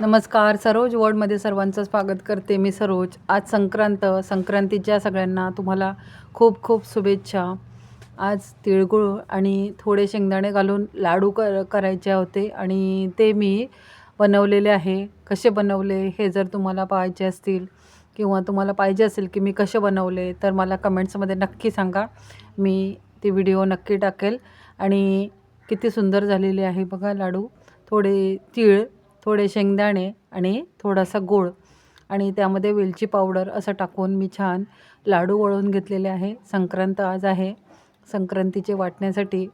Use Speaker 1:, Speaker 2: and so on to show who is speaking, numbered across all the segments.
Speaker 1: नमस्कार सरोज वर्डमध्ये सर्वांचं स्वागत करते मी सरोज. आज संक्रांत संक्रांतीच्या सगळ्यांना तुम्हाला खूप खूप शुभेच्छा. आज तिळगुळ आणि थोडे शेंगदाणे घालून लाडू कर करायचे होते आणि ते मी बनवलेले आहे. कसे बनवले हे जर तुम्हाला पाहायचे असतील किंवा तुम्हाला पाहिजे असेल की मी कसे बनवले तर मला कमेंट्समध्ये नक्की सांगा. मी ती व्हिडिओ नक्की टाकेल. आणि किती सुंदर झालेली आहे बघा लाडू. थोडे तीळ थोडे शेंगदाणे आणि थोडासा गोळ आणि त्यामध्ये वेलची पावडर असं टाकून मी छान लाडू वळून घेतलेले आहे. संक्रांत आज आहे. संक्रांतीचे वाटण्यासाठी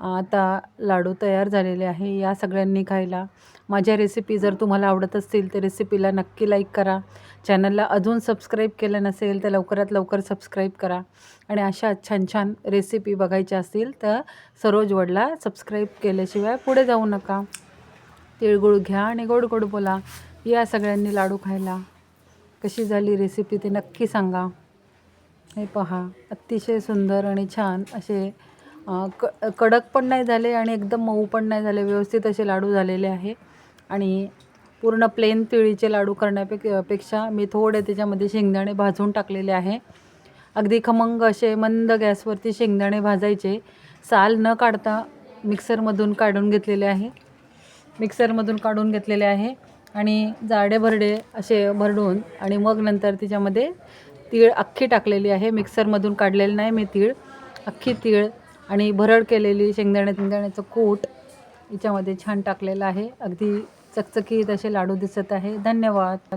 Speaker 1: आता लाडू तयार झालेले आहे. या सगळ्यांनी खायला. माझ्या रेसिपी जर तुम्हाला आवडत असतील तर रेसिपीला नक्की लाईक करा. चॅनलला अजून सबस्क्राईब केलं नसेल तर लवकरात लवकर सबस्क्राईब करा. आणि अशा छान छान रेसिपी बघायच्या असतील तर सरोज वडला सबस्क्राईब केल्याशिवाय पुढे जाऊ नका. तिळगुळ घ्या आणि गोड गोड बोला. या सगळ्यांनी लाडू खायला. कशी झाली रेसिपी ते नक्की सांगा. हे पहा अतिशय सुंदर आणि छान असे क कडक पण नाही झाले आणि एकदम मऊ पण नाही झाले. व्यवस्थित असे लाडू झालेले आहे. आणि पूर्ण प्लेन तिळीचे लाडू करण्यापेकपेक्षा मी थोडे त्याच्यामध्ये शेंगदाणे भाजून टाकलेले आहे. अगदी खमंग असे मंद गॅसवरती शेंगदाणे भाजायचे. साल न काढता मिक्सरमधून काढून घेतलेले आहे. मिक्सरमधून काढून घेतलेले आहे आणि जाडे भरडे असे भरडून आणि मग नंतर त्याच्यामध्ये तीळ अख्खी टाकलेली आहे. मिक्सरमधून काढलेलं नाही मी तीळ अख्खी तीळ आणि भरड केलेली शेंगदाण्या शेंगदाण्याचं कूट याच्यामध्ये छान टाकलेलं आहे. अगदी चकचकीत असे लाडू दिसत आहे. धन्यवाद.